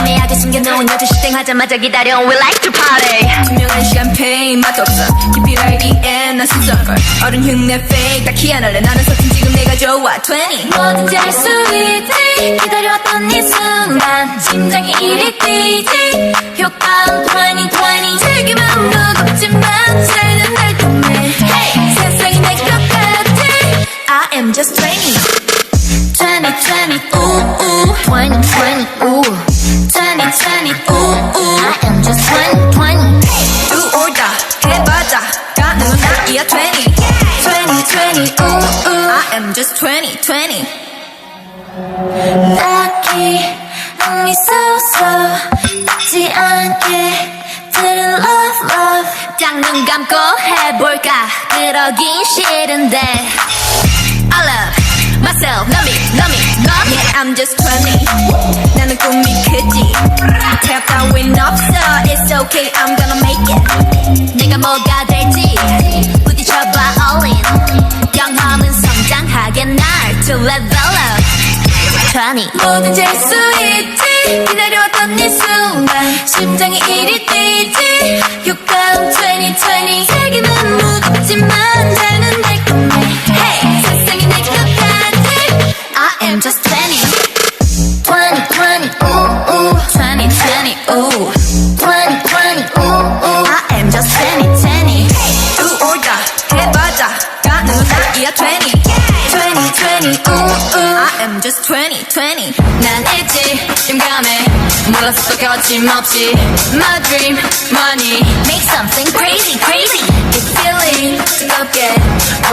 애매하게 숨겨놓은 여주 시댕하자마자 기다려 We like to party. 투명한 샴페인 맛 없어. 깊이 REM 난 수정걸. 어른 흉내 fake 딱히 안 할래. 나는 서툰 지금 내가 좋아. 20 뭐든지 할 수 있지. 기다려왔던 이 순간. 심장이 이리 뛰지. 효과음 20 20 즐기면 무겁지만 살는 날 때문에. Hey, 세상이 내 것 같아. I am just 20 20 20 ooh ooh. 20 20 ooh. I am just 2020. 딱히 안 있어서 늦지 않게 들은 love, love. 짝눈 감고 해볼까? 그러긴 싫은데. I love myself, love me, love me, love me. Yeah, I'm just 20. 나는 꿈이 크지. 태엽 따윈 없어. to level up. 20. 뭐든지 할 수 있지. 기다려왔던 이 순간. 심장이 이리 뛰지. 효과음 2020. 세기는 무겁지만 잘는 달콤해. Hey, 세상이 내 것 같아. I am just 20. 2020, ooh, ooh. 2020, ooh. 2020, ooh, ooh. I am just 2020. Do or die. 해봐자. 가능은 나이야 20. I am just 2020. 난 있지, 용감해. 몰랐어 거침없이. My dream, money. Make something crazy, crazy. It's feeling 뜨겁게.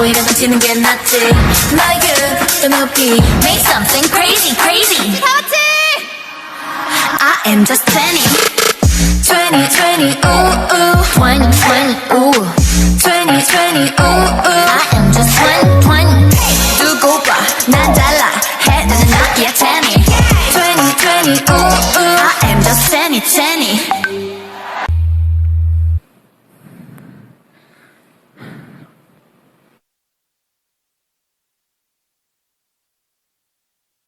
오히려 넘치는 게 낫지. 너의 그또 높이. Make something crazy, crazy. 터치! I am just 20. 2020, ooh, ooh. 2020, ooh. 2020, ooh, ooh. I am just 2020. 두고 봐, 난 달라. Yeah, tell me. Ooh, ooh. I am just saying.